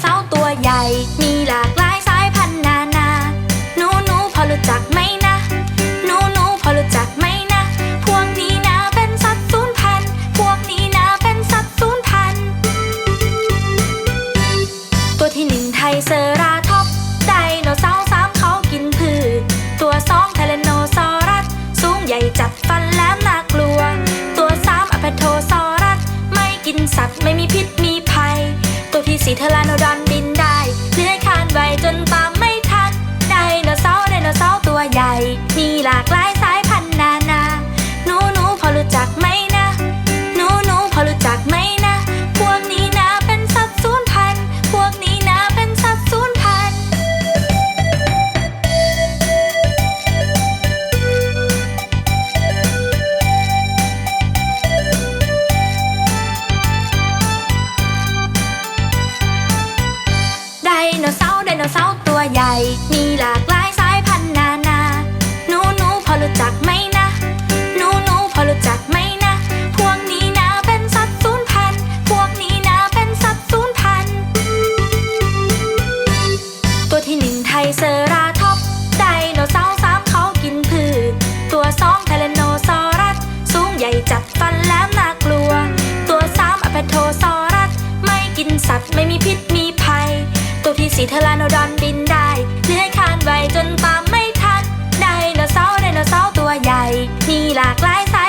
เสาร์ตัวใหญ่ มีหลากหลายสายพันธุ์นานา หนูหนูพอรู้จักไหมนะ หนูหนูพอรู้จักไหมนะ พวกนี้นะเป็นสัตว์สูญพันธุ์ พวกนี้นะเป็นสัตว์สูญพันธุ์ ตัวที่หนึ่งไทเซอราทอปส์ไดโนเสาร์สามเขากินพืช ตัวสองไทแรนโนซอรัส สูงใหญ่จัดฟันแหลมน่ากลัว ตัวสามอพโทซอรัส ไม่กินสัตว์ไม่มีพิษมีภัย ตัวที่สี่เทอราโน มีหลากหลายสายพันธุ์นานาหนูหนูพอรู้จักไหมนะหนูหนูพอรู้จักไหมนะ พวกนี้นะเป็นสัตว์สูญพันธุ์ พวกนี้นะเป็นสัตว์สูญพันธุ์ ตัวที่หนึ่งไทยเซราทอปส์ไดโนเสาร์สามเขากินพืช ตัวสองไทแรนโนซอรัส สูงใหญ่จัดฟันแหลมน่ากลัว ตัวสามอพโทซอรัส ไม่กินสัตว์ไม่มีพิษมีภัย ตัวที่สี่เทอราโนดอนบินได ลากลายสา